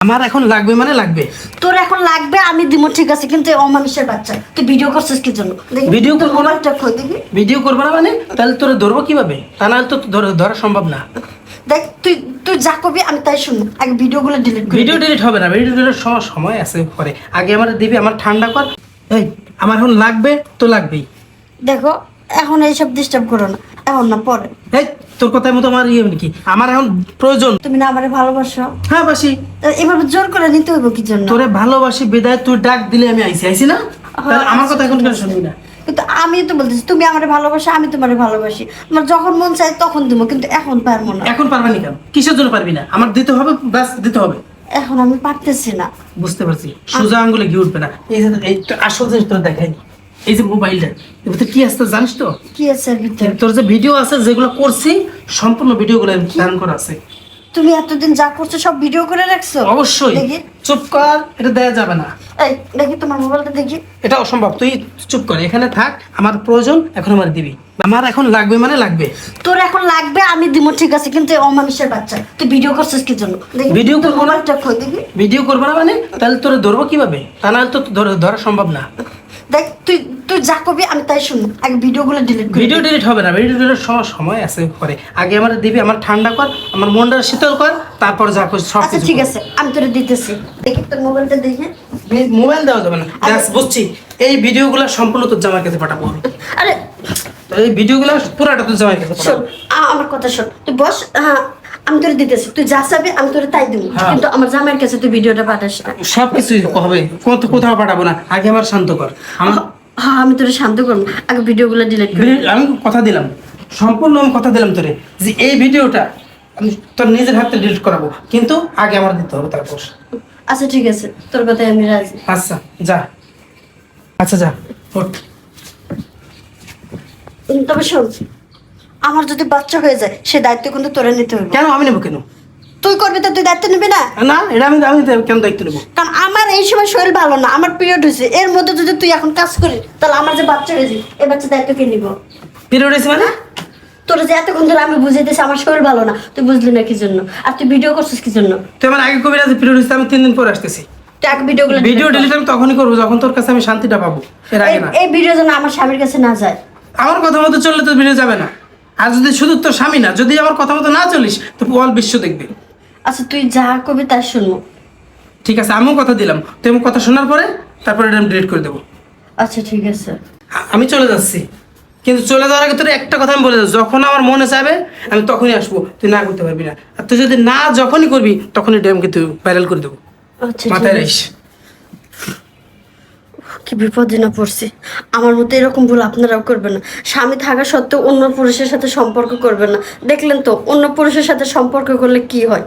আমার এখন লাগবে মানে লাগবে। তোর এখন লাগবে আমি দিব ঠিক আছে কিন্তু অমানুষের বাচ্চা। তুই ভিডিও করছিস কি জন্য? দেখি। ভিডিও করব না? ভিডিও করব না মানে? তাহলে তোরে ধরবো কীভাবে? তা নাহলে তো ধর- ধরা সম্ভব না। দেখ তুই তুই যা করবি আমি তাই শুনব। আগে ভিডিওগুলো ডিলিট করি ভিডিও ডিলিট হবে না। ভিডিও ডিলিট সময় আছে পরে। আগে আমার দিবি আমার ঠান্ডা কর। এই আমার এখন লাগবে তো লাগবেই। দেখো এখন এইসব ডিস্টার্ব করো না। এখন না পরে। এই তোর কথার মতো আমার ইয়ে কি আমার এখন প্রয়োজন। তুমি না আমারে ভালোবাসো? হ্যাঁ বাসি। এভাবে জোর করে নিতে হইব কি জন্য? তোরে ভালোবাসি বিদায় তুই ডাক দিলে আমি আইসি আইসি না? তাহলে আমার কথা এখন কেন শুনবি না। কিন্তু আমি তো বলতেছি তুমি আমারে ভালোবাসো আমি তোমারে ভালোবাসি। আমার যখন মন চাই তখন দিব কিন্তু এখন পারব না। এখন পারবানি কেন? কিসের জন্য পারবি না? আমার দিতে হবে ব্যাস দিতে হবে। এখন আমি পারতেছি না। বুঝতে পারছি। সোজা আঙ্গুলে ঘি উঠবে না। এই আসল জিনিস তোর দেখাইনি এই যে মোবাইলটা এর ভিতরে কি আসতে জানিস তো? কি আছে ভিতরে? তোর যে ভিডিও আছে যেগুলো করছি সম্পূর্ণ ভিডিওগুলো ধারণ করা আছে। তুমি এতদিন যা করছ সব ভিডিও করে রাখছো? অবশ্যই। দেখি। চুপ কর এটা দেয়া যাবে না। এই দেখি তোমার মোবাইলটা দেখি। এটা অসম্ভব তুই চুপ কর এখানে থাক আমার প্রয়োজন এখন আমার দিবি। আমার এখন লাগবে মানে লাগবে। তোর এখন লাগবে আমি দিব ঠিক আছে কিন্তু এই অমানুষের বাচ্চা। তুই ভিডিও করছিস কি জন্য? দেখি ভিডিও করব না? ভিডিও করব না মানে? তাহলে তোরে ধরবো কীভাবে? তা নাহলে তো ধরা সম্ভব না। দেখ তুই তুই যা করবি আমি তাই শুনব। আগে ভিডিওগুলো ডিলিট করি ভিডিও ডিলিট হবে না ভিডিও ডিলিট সময় আছে পরে। আগে আমার দিবি আমার ঠান্ডা কর আমার মনটা শীতল কর তারপর যা কর সব আচ্ছা ঠিক আছে আমি তোরে দিতেছি। দেখি তোর মোবাইলটা দেখে। মোবাইল দেওয়া যাবে না। ব্যাস বুঝছি। এই ভিডিওগুলো সম্পূর্ণ তোর জামার কাছে পাঠাবো আরে এই ভিডিওগুলো পুরাটা তোর জামার কাছে পাঠাবো। আমার কথা শোন। তুই বস হ্যাঁ আমি তোরে দিতেছি তুই যা চাবি আমি তোরে তাই দিব। হ্যাঁ। কিন্তু আমার জামাইয়ের কাছে তুই ভিডিওটা পাঠাস না। সব কিছুই হবে কোথা- কোথাও পাঠাবো না। আগে আমার শান্ত কর। আমার হ্যাঁ আমি তোরে শান্ত করব। আগে ভিডিওগুলো ডিলিট করি আমি কথা দিলাম। সম্পূর্ণ আমি কথা দিলাম তোরে যে এই ভিডিওটা আমি তোর নিজের হাতে ডিলিট করাবো। কিন্তু আগে আমার দিতে হবে তারপর। আচ্ছা ঠিক আছে। তোর কথায় আমি রাজি। আচ্ছা যা। আচ্ছা যা ওঠ। তবে শোন আমার যদি বাচ্চা হয়ে যায় সে দায়িত্ব কিন্তু তোরে নিতে হবে কেন আমি নেব কেন? তুই করবি তো তুই দায়িত্ব নিবি না? না এটা আমি আমি কেন দায়িত্ব নেব? কারণ আমার এই সময় শরীর ভালো না আমার পিরিয়ড হয়েছে। এর মধ্যে যদি তুই এখন কাজ করিস তাহলে আমার যে বাচ্চা হয়েছে এই বাচ্চা দায়িত্ব কে নিব? পিরিয়ড হয়েছে মানে? তোর যে এতক্ষণ ধরে আমি বুঝিয়ে দিয়েছি আমার শরীর ভালো না তুই বুঝলি না কি জন্য? আর তুই ভিডিও করছিস কি জন্য? তুই আমার আগে কবি রাজি পিরিয়ড হয়েছে আমি তিন দিন পরে আসতেছি। এক ভিডিওগুলো ভিডিও ডিলিট আমি তখনই করব যখন তোর কাছে আমি শান্তিটা পাবো এর আগে না। এই ভিডিও যেন আমার স্বামীর কাছে না যায়। আমার কথা মতো চললে তো ভিডিও যাবে না। আর যদি শুধু তোর স্বামী না যদি আমার কথা মতো না চলিস তো অল বিশ্ব দেখবে। আচ্ছা তুই যা করবি তাই শুনব। ঠিক আছে আমিও কথা দিলাম। তুই আমার কথা শোনার পরে তারপরে এটা ডিলিট করে দেবো। আচ্ছা ঠিক আছে। আমি চলে যাচ্ছি। কিন্তু চলে যাওয়ার আগে তোর একটা কথা আমি বলে দেবো। যখন আমার মনে চাইবে আমি তখনই আসব। তুই না করতে পারবি না। আর তুই যদি না যখনই করবি তখনই ড্যামকে তুই ভাইরাল করে দেবো। আচ্ছা মাথায় আছে। কি বিপদে না পড়ছি। আমার মতো এরকম ভুল আপনারাও করবেন না। স্বামী থাকা সত্ত্বেও অন্য পুরুষের সাথে সম্পর্ক করবেন না। দেখলেন তো, অন্য পুরুষের সাথে সম্পর্ক করলে কি হয়?